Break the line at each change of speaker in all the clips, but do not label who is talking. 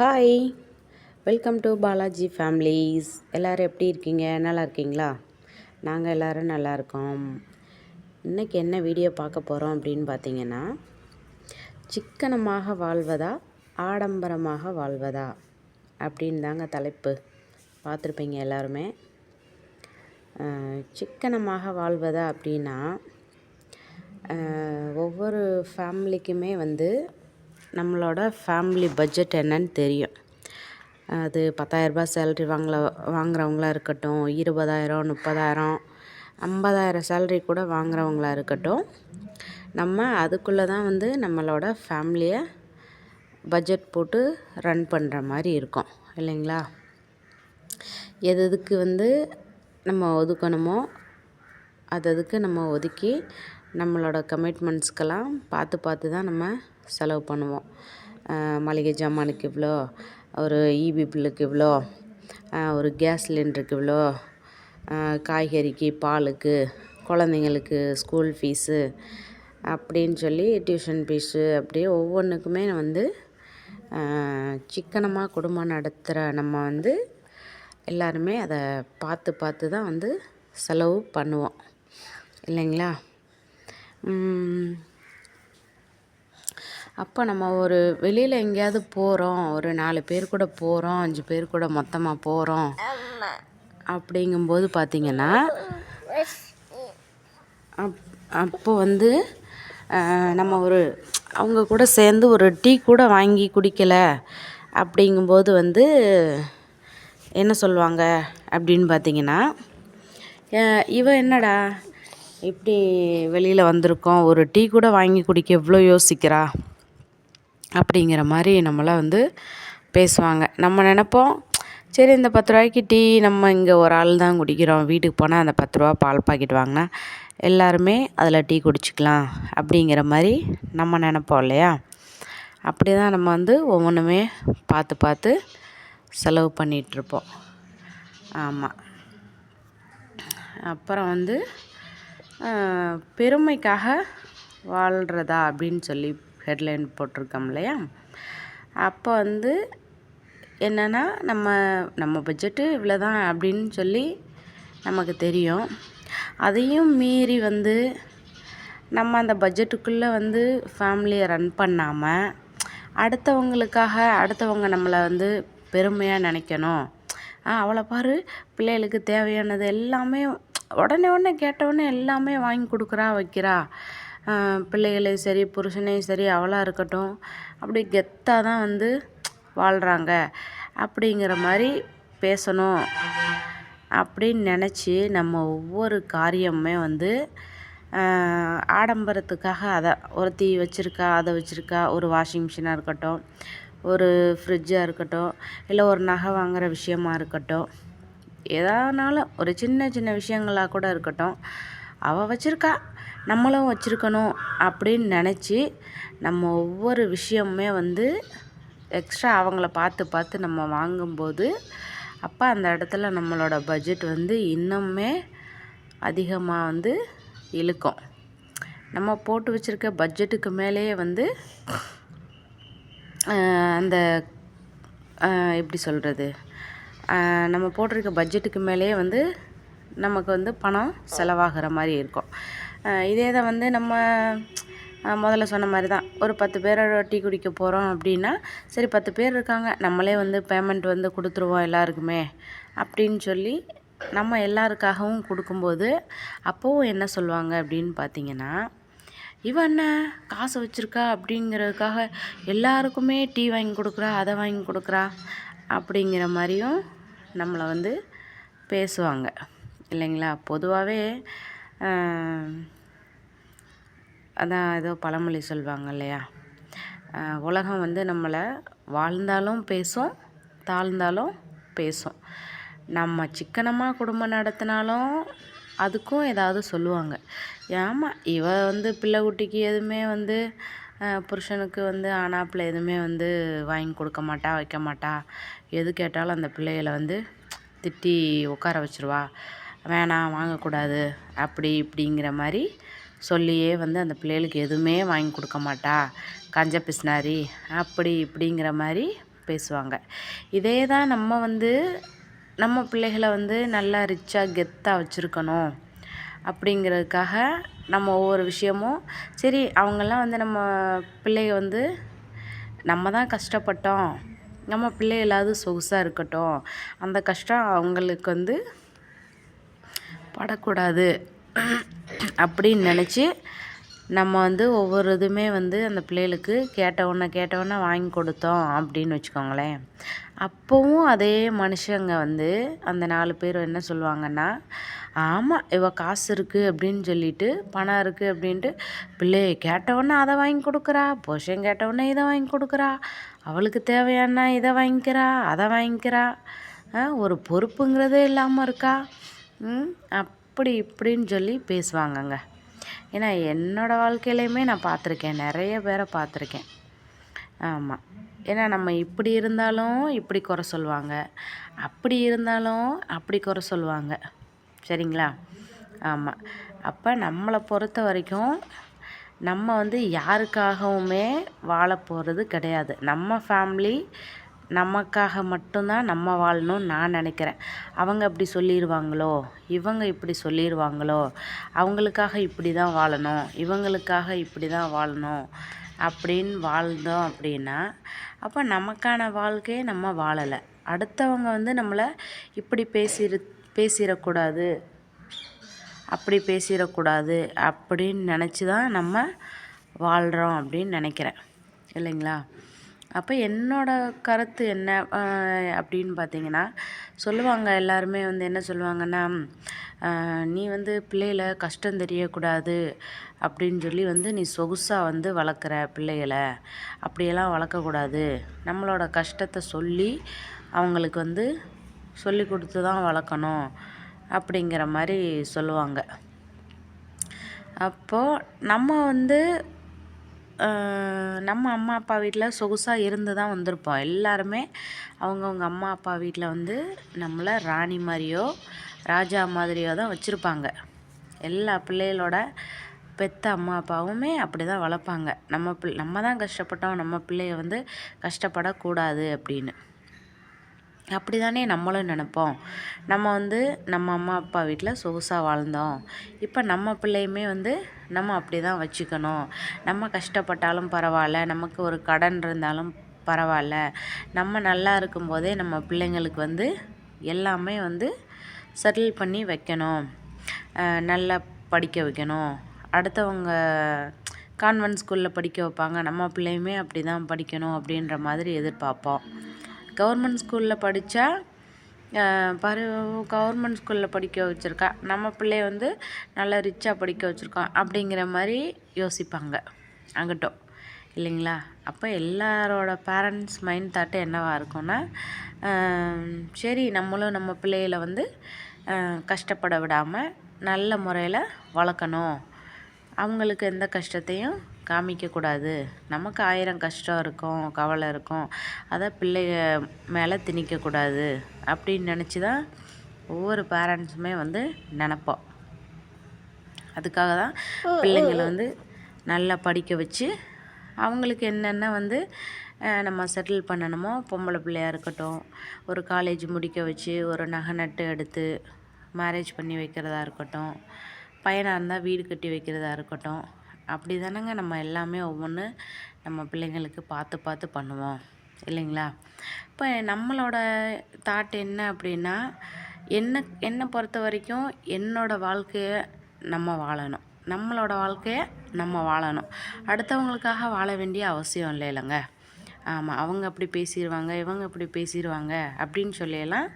hi welcome to Balaji families எல்லோரும் எப்படி இருக்கீங்க நல்லா இருக்கீங்களா நாங்கள் எல்லோரும் நல்லா இருக்கோம் இன்றைக்கி என்ன வீடியோ பார்க்க போகிறோம் அப்படின்னு பார்த்தீங்கன்னா சிக்கனமாக வாழ்வதா ஆடம்பரமாக வாழ்வதா அப்படின்னு தாங்க தலைப்பு பார்த்துருப்பீங்க எல்லாருமே சிக்கனமாக வாழ்வதா அப்படின்னா ஒவ்வொரு ஃபேமிலிக்குமே வந்து நம்மளோட ஃபேமிலி பட்ஜெட் என்னன்னு தெரியும் அது பத்தாயிரரூபா சேல்ரி வாங்கல வாங்குறவங்களா இருக்கட்டும் இருபதாயிரம் முப்பதாயிரம் ஐம்பதாயிரம் சேல்ரி கூட வாங்குறவங்களா இருக்கட்டும் நம்ம அதுக்குள்ளே தான் வந்து நம்மளோட ஃபேமிலியை பட்ஜெட் போட்டு ரன் பண்ணுற மாதிரி இருக்கும் இல்லைங்களா எது எதுக்கு வந்து நம்ம ஒதுக்கணுமோ அது அதுக்கு நம்ம ஒதுக்கி நம்மளோட கமிட்மெண்ட்ஸ்க்கெல்லாம் பார்த்து பார்த்து தான் நம்ம செலவு பண்ணுவோம் மளிகை ஜாமானுக்கு இவ்வளோ ஒரு ஈபி e பில்லுக்கு இவ்வளோ ஒரு கேஸ் சிலிண்டருக்கு இவ்வளோ காய்கறிக்கு பாலுக்கு குழந்தைங்களுக்கு ஸ்கூல் ஃபீஸு அப்படின்னு சொல்லி டியூஷன் ஃபீஸு அப்படியே ஒவ்வொன்றுக்குமே வந்து சிக்கனமாக குடும்பம் நடத்துகிற நம்ம வந்து எல்லாருமே அதை பார்த்து பார்த்து தான் வந்து செலவு பண்ணுவோம் இல்லைங்களா அப்போ நம்ம ஒரு வெளியில் எங்கேயாவது போகிறோம் ஒரு நாலு பேர் கூட போகிறோம் அஞ்சு பேர் கூட மொத்தமாக போகிறோம் அப்படிங்கும்போது பார்த்திங்கன்னா அப் அப்போ வந்து நம்ம ஒரு அவங்க கூட சேர்ந்து ஒரு டீ கூட வாங்கி குடிக்கலை அப்படிங்கும்போது வந்து என்ன சொல்லுவாங்க அப்படின்னு பார்த்தீங்கன்னா இவ என்னடா இப்படி வெளியில் வந்திருக்கோம் ஒரு டீ கூட வாங்கி குடிக்க எவ்வளோ யோசிக்கிறா அப்படிங்கிற மாதிரி நம்மளாம் வந்து பேசுவாங்க நம்ம நினப்போம் சரி இந்த பத்து ரூபாய்க்கு டீ நம்ம இங்கே ஒரு ஆள் தான் குடிக்கிறோம் வீட்டுக்கு போனால் அந்த பத்து ரூபா பால் பாக்கெட் வாங்கினா எல்லாருமே அதில் டீ குடிச்சிக்கலாம் அப்படிங்கிற மாதிரி நம்ம நினப்போம் இல்லையா அப்படி தான் நம்ம வந்து ஒவ்வொன்றுமே பார்த்து பார்த்து செலவு பண்ணிகிட்ருப்போம் ஆமாம் அப்புறம் வந்து பெருமைக்காக வாழ்கிறதா அப்படின்னு சொல்லி ஹெட்லைன் போட்டிருக்கோம் இல்லையா அப்போ வந்து என்னென்னா நம்ம நம்ம பட்ஜெட்டு இவ்வளோ தான் அப்படின்னு சொல்லி நமக்கு தெரியும் அதையும் மீறி வந்து நம்ம அந்த பட்ஜெட்டுக்குள்ளே வந்து ஃபேமிலியை ரன் பண்ணாமல் அடுத்தவங்களுக்காக அடுத்தவங்க நம்மளை வந்து பெருமையாக நினைக்கணும் அவளை பாரு பிள்ளைகளுக்கு தேவையானது எல்லாமே உடனே உடனே கேட்டவுடனே எல்லாமே வாங்கி கொடுக்குறா வைக்கிறா பிள்ளைகளையும் சரி புருஷனையும் சரி அவளாக இருக்கட்டும் அப்படி கெத்தாக தான் வந்து வாழ்கிறாங்க அப்படிங்கிற மாதிரி பேசணும் அப்படின்னு நினச்சி நம்ம ஒவ்வொரு காரியமுமே வந்து ஆடம்பரத்துக்காக அதை ஒரு தீ வச்சுருக்கா அதை வச்சுருக்கா ஒரு வாஷிங் மிஷினாக இருக்கட்டும் ஒரு ஃப்ரிட்ஜாக இருக்கட்டும் இல்லை ஒரு நகை வாங்குகிற விஷயமாக இருக்கட்டும் எதானாலும் ஒரு சின்ன சின்ன விஷயங்களாக கூட இருக்கட்டும் அவள் வச்சுருக்கா நம்மளும் வச்சுருக்கணும் அப்படின்னு நினச்சி நம்ம ஒவ்வொரு விஷயமுமே வந்து எக்ஸ்ட்ரா அவங்கள பார்த்து பார்த்து நம்ம வாங்கும்போது அப்போ அந்த இடத்துல நம்மளோட பட்ஜெட் வந்து இன்னுமே அதிகமாக வந்து இழுக்கும் நம்ம போட்டு வச்சுருக்க பட்ஜெட்டுக்கு மேலேயே வந்து அந்த எப்படி சொல்கிறது நம்ம போட்டிருக்க பட்ஜெட்டுக்கு மேலேயே வந்து நமக்கு வந்து பணம் செலவாகிற மாதிரி இருக்கும் இதே இதை வந்து நம்ம முதல்ல சொன்ன மாதிரி தான் ஒரு பத்து பேரோட டீ குடிக்க போகிறோம் அப்படின்னா சரி பத்து பேர் இருக்காங்க நம்மளே வந்து பேமெண்ட் வந்து கொடுத்துருவோம் எல்லாருக்குமே அப்படின்னு சொல்லி நம்ம எல்லாருக்காகவும் கொடுக்கும்போது அப்போவும் என்ன சொல்லுவாங்க அப்படின்னு பார்த்தீங்கன்னா இவன் என்ன காசு வச்சுருக்கா அப்படிங்கிறதுக்காக எல்லாருக்குமே டீ வாங்கி கொடுக்குறா அதை வாங்கி கொடுக்குறா அப்படிங்கிற மாதிரியும் நம்மளை வந்து பேசுவாங்க இல்லைங்களா பொதுவாகவே அதான் ஏதோ பழமொழி சொல்லுவாங்க இல்லையா உலகம் வந்து நம்மளை வாழ்ந்தாலும் பேசும் தாழ்ந்தாலும் பேசும் நம்ம சிக்கனமாக குடும்பம் நடத்தினாலும் அதுக்கும் ஏதாவது சொல்லுவாங்க ஆமாம் இவ வந்து பிள்ளை குட்டிக்கு எதுவுமே வந்து புருஷனுக்கு வந்து ஆனாப்பில் எதுவுமே வந்து வாங்கி கொடுக்க மாட்டா வைக்க மாட்டா எது கேட்டாலும் அந்த பிள்ளைகளை வந்து திட்டி உட்கார வச்சுருவா வேணாம் வாங்கக்கூடாது அப்படி இப்படிங்கிற மாதிரி சொல்லியே வந்து அந்த பிள்ளைகளுக்கு எதுவுமே வாங்கி கொடுக்க மாட்டா கஞ்ச பிஸ்னாரி அப்படி இப்படிங்கிற மாதிரி பேசுவாங்க இதே தான் நம்ம வந்து நம்ம பிள்ளைகளை வந்து நல்லா ரிச்சாக கெத்தாக வச்சுருக்கணும் அப்படிங்கிறதுக்காக நம்ம ஒவ்வொரு விஷயமும் சரி அவங்கெல்லாம் வந்து நம்ம பிள்ளைய வந்து நம்ம தான் கஷ்டப்பட்டோம் நம்ம பிள்ளைகளாவது சொகுசாக இருக்கட்டும் அந்த கஷ்டம் அவங்களுக்கு வந்து படக்கூடாது அப்படின்னு நினச்சி நம்ம வந்து ஒவ்வொரு இதுவுமே வந்து அந்த பிள்ளைகளுக்கு கேட்டவொன்னே கேட்டவொன்னே வாங்கி கொடுத்தோம் அப்படின்னு வச்சுக்கோங்களேன் அப்போவும் அதே மனுஷங்க வந்து அந்த நாலு பேர் என்ன சொல்லுவாங்கன்னா ஆமாம் இவள் காசு இருக்குது அப்படின்னு சொல்லிட்டு பணம் இருக்குது அப்படின்ட்டு பிள்ளையை கேட்டவொன்னே அதை வாங்கி கொடுக்குறா புருஷன் கேட்டவொடனே இதை வாங்கி கொடுக்குறா அவளுக்கு தேவையான இதை வாங்கிக்கிறா அதை வாங்கிக்கிறா ஒரு பொறுப்புங்கிறதே இல்லாமல் இருக்கா அப்படி இப்படின்னு சொல்லி பேசுவாங்கங்க ஏன்னா என்னோடய வாழ்க்கையிலையுமே நான் பார்த்துருக்கேன் நிறைய பேரை பார்த்துருக்கேன் ஆமாம் ஏன்னா நம்ம இப்படி இருந்தாலும் இப்படி குறை சொல்லுவாங்க அப்படி இருந்தாலும் அப்படி குறை சொல்லுவாங்க சரிங்களா ஆமாம் அப்போ நம்மளை பொறுத்த வரைக்கும் நம்ம வந்து யாருக்காகவுமே வாழ போகிறது கிடையாது நம்ம ஃபேமிலி நமக்காக மட்டும்தான் நம்ம வாழணும்னு நான் நினைக்கிறேன் அவங்க அப்படி சொல்லிடுவாங்களோ இவங்க இப்படி சொல்லிடுவாங்களோ அவங்களுக்காக இப்படி தான் வாழணும் இவங்களுக்காக இப்படி தான் வாழணும் அப்படின்னு வாழ்ந்தோம் அப்படின்னா அப்போ நமக்கான வாழ்க்கையை நம்ம வாழலை அடுத்தவங்க வந்து நம்மளை இப்படி பேசிரு பேசிடக்கூடாது அப்படி பேசிடக்கூடாது அப்படின்னு நினச்சி தான் நம்ம வாழ்கிறோம் அப்படின்னு நினைக்கிறேன் இல்லைங்களா அப்போ என்னோடய கருத்து என்ன அப்படின்னு பார்த்தீங்கன்னா சொல்லுவாங்க எல்லாருமே வந்து என்ன சொல்லுவாங்கன்னா நீ வந்து பிள்ளைகள கஷ்டம் தெரியக்கூடாது அப்படின்னு சொல்லி வந்து நீ சொகுசாக வந்து வளர்க்குற பிள்ளைகளை அப்படியெல்லாம் வளர்க்கக்கூடாது நம்மளோட கஷ்டத்தை சொல்லி அவங்களுக்கு வந்து சொல்லி கொடுத்து தான் வளர்க்கணும் அப்படிங்கிற மாதிரி சொல்லுவாங்க அப்போது நம்ம வந்து நம்ம அம்மா அப்பா வீட்டில் சொகுசாக இருந்து தான் வந்திருப்போம் எல்லாருமே அவங்கவுங்க அம்மா அப்பா வீட்டில் வந்து நம்மளை ராணி மாதிரியோ ராஜா மாதிரியோ தான் வச்சுருப்பாங்க எல்லா பிள்ளைகளோட பெத்த அம்மா அப்பாவுமே அப்படி தான் வளர்ப்பாங்க நம்ம பிள் நம்ம தான் கஷ்டப்பட்டோம் நம்ம பிள்ளைய வந்து கஷ்டப்படக்கூடாது அப்படின்னு அப்படி தானே நம்மளும் நினப்போம் நம்ம வந்து நம்ம அம்மா அப்பா வீட்டில் சொகுசாக வாழ்ந்தோம் இப்போ நம்ம பிள்ளையுமே வந்து நம்ம அப்படி தான் வச்சுக்கணும் நம்ம கஷ்டப்பட்டாலும் பரவாயில்ல நமக்கு ஒரு கடன் இருந்தாலும் பரவாயில்ல நம்ம நல்லா இருக்கும்போதே நம்ம பிள்ளைங்களுக்கு வந்து எல்லாமே வந்து செட்டில் பண்ணி வைக்கணும் நல்லா படிக்க வைக்கணும் அடுத்தவங்க கான்வென்ட் ஸ்கூலில் படிக்க வைப்பாங்க நம்ம பிள்ளையுமே அப்படி தான் படிக்கணும் அப்படின்ற மாதிரி எதிர்பார்ப்போம் கவர்மெண்ட் ஸ்கூலில் படித்தா பரு கவர்மெண்ட் ஸ்கூலில் படிக்க வச்சுருக்கா நம்ம பிள்ளைய வந்து நல்லா ரிச்சாக படிக்க வச்சுருக்கோம் அப்படிங்கிற மாதிரி யோசிப்பாங்க அங்கிட்டோம் இல்லைங்களா அப்போ எல்லாரோட பேரண்ட்ஸ் மைண்ட் தாட்டு என்னவாக இருக்கும்னா சரி நம்மளும் நம்ம பிள்ளைகளை வந்து கஷ்டப்பட விடாமல் நல்ல முறையில் வளர்க்கணும் அவங்களுக்கு எந்த கஷ்டத்தையும் காமிக்கக்கூடாது நமக்கு ஆயிரம் கஷ்டம் இருக்கும் கவலை இருக்கும் அதை பிள்ளைக மேலே திணிக்கக்கூடாது அப்படின்னு நினச்சி தான் ஒவ்வொரு பேரண்ட்ஸுமே வந்து நினப்போம் அதுக்காக தான் பிள்ளைங்களை வந்து நல்லா படிக்க வச்சு அவங்களுக்கு என்னென்ன வந்து நம்ம செட்டில் பண்ணணுமோ பொம்பளை பிள்ளையாக இருக்கட்டும் ஒரு காலேஜ் முடிக்க வச்சு ஒரு நகை நட்டு எடுத்து மேரேஜ் பண்ணி வைக்கிறதா இருக்கட்டும் பையனாக இருந்தால் வீடு கட்டி வைக்கிறதா இருக்கட்டும் அப்படி தானேங்க நம்ம எல்லாமே ஒவ்வொன்று நம்ம பிள்ளைங்களுக்கு பார்த்து பார்த்து பண்ணுவோம் இல்லைங்களா இப்போ நம்மளோட தாட் என்ன அப்படின்னா என்ன என்னை பொறுத்த வரைக்கும் என்னோடய வாழ்க்கையை நம்ம வாழணும் நம்மளோட வாழ்க்கையை நம்ம வாழணும் அடுத்தவங்களுக்காக வாழ வேண்டிய அவசியம் இல்லை இல்லைங்க ஆமாம் அவங்க அப்படி பேசிடுவாங்க இவங்க இப்படி பேசிடுவாங்க அப்படின்னு சொல்லியெல்லாம்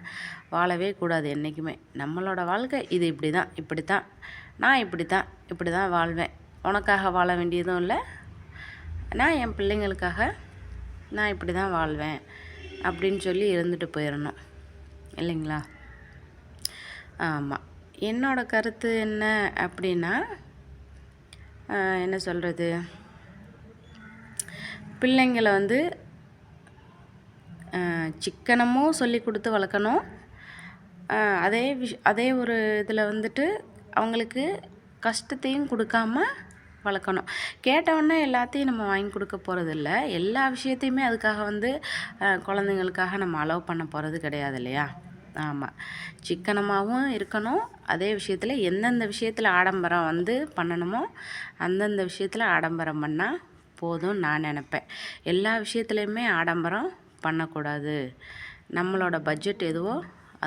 வாழவே கூடாது என்றைக்குமே நம்மளோட வாழ்க்கை இது இப்படி தான் இப்படி தான் நான் இப்படி தான் இப்படி தான் வாழ்வேன் உனக்காக வாழ வேண்டியதும் இல்லை நான் என் பிள்ளைங்களுக்காக நான் இப்படி தான் வாழ்வேன் அப்படின்னு சொல்லி இருந்துட்டு போயிடணும் இல்லைங்களா ஆமாம் என்னோடய கருத்து என்ன அப்படின்னா என்ன சொல்கிறது பிள்ளைங்களை வந்து சிக்கனமும் சொல்லி கொடுத்து வளர்க்கணும் அதே விஷ் அதே ஒரு இதில் வந்துட்டு அவங்களுக்கு கஷ்டத்தையும் கொடுக்காமல் வளர்க்கணும் கேட்டவுடனே எல்லாத்தையும் நம்ம வாங்கி கொடுக்க போகிறதில்ல எல்லா விஷயத்தையுமே அதுக்காக வந்து குழந்தைங்களுக்காக நம்ம அலோவ் பண்ண போகிறது கிடையாது இல்லையா ஆமாம் சிக்கனமாகவும் இருக்கணும் அதே விஷயத்தில் எந்தெந்த விஷயத்தில் ஆடம்பரம் வந்து பண்ணணுமோ அந்தந்த விஷயத்தில் ஆடம்பரம் பண்ணால் போதும் நான் நினப்பேன் எல்லா விஷயத்துலையுமே ஆடம்பரம் பண்ணக்கூடாது நம்மளோட பட்ஜெட் எதுவோ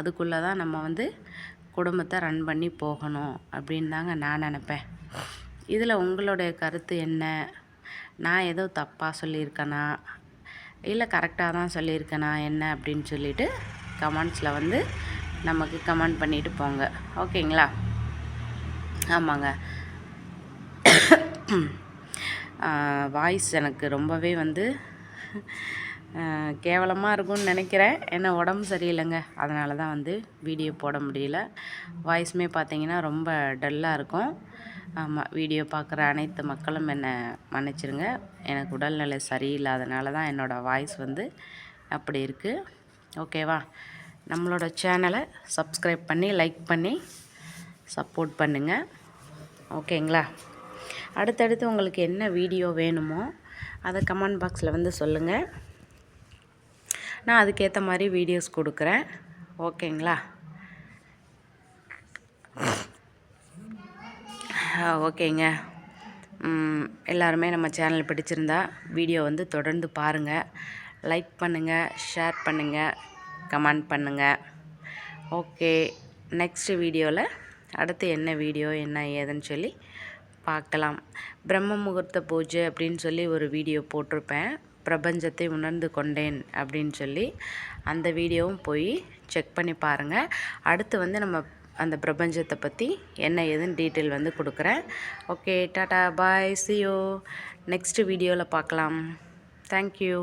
அதுக்குள்ளே தான் நம்ம வந்து குடும்பத்தை ரன் பண்ணி போகணும் அப்படின்னு தாங்க நான் நினப்பேன் இதில் உங்களுடைய கருத்து என்ன நான் ஏதோ தப்பாக சொல்லியிருக்கேனா இல்லை கரெக்டாக தான் சொல்லியிருக்கேனா என்ன அப்படின்னு சொல்லிவிட்டு கமெண்ட்ஸில் வந்து நமக்கு கமெண்ட் பண்ணிட்டு போங்க ஓகேங்களா ஆமாங்க வாய்ஸ் எனக்கு ரொம்பவே வந்து கேவலமாக இருக்கும்னு நினைக்கிறேன் ஏன்னா உடம்பு சரியில்லைங்க அதனால தான் வந்து வீடியோ போட முடியல வாய்ஸுமே பார்த்திங்கன்னா ரொம்ப டல்லாக இருக்கும் ஆமாம் வீடியோ பார்க்குற அனைத்து மக்களும் என்னை மன்னிச்சிருங்க எனக்கு உடல்நிலை சரியில்லாதனால தான் என்னோடய வாய்ஸ் வந்து அப்படி இருக்குது ஓகேவா நம்மளோட சேனலை சப்ஸ்கிரைப் பண்ணி லைக் பண்ணி சப்போர்ட் பண்ணுங்கள் ஓகேங்களா அடுத்தடுத்து உங்களுக்கு என்ன வீடியோ வேணுமோ அதை கமெண்ட் பாக்ஸில் வந்து சொல்லுங்கள் நான் அதுக்கேற்ற மாதிரி வீடியோஸ் கொடுக்குறேன் ஓகேங்களா ஓகேங்க எல்லாருமே நம்ம சேனல் பிடிச்சிருந்தா வீடியோ வந்து தொடர்ந்து பாருங்கள் லைக் பண்ணுங்கள் ஷேர் பண்ணுங்கள் கமெண்ட் பண்ணுங்கள் ஓகே நெக்ஸ்ட் வீடியோவில் அடுத்து என்ன வீடியோ என்ன ஏதுன்னு சொல்லி பார்க்கலாம் பிரம்ம முகூர்த்த பூஜை அப்படின்னு சொல்லி ஒரு வீடியோ போட்டிருப்பேன் பிரபஞ்சத்தை உணர்ந்து கொண்டேன் அப்படின்னு சொல்லி அந்த வீடியோவும் போய் செக் பண்ணி பாருங்கள் அடுத்து வந்து நம்ம அந்த பிரபஞ்சத்தை பற்றி என்ன ஏதுன்னு டீட்டெயில் வந்து கொடுக்குறேன் okay tata bye see you next வீடியோவில் பார்க்கலாம் தேங்க்யூ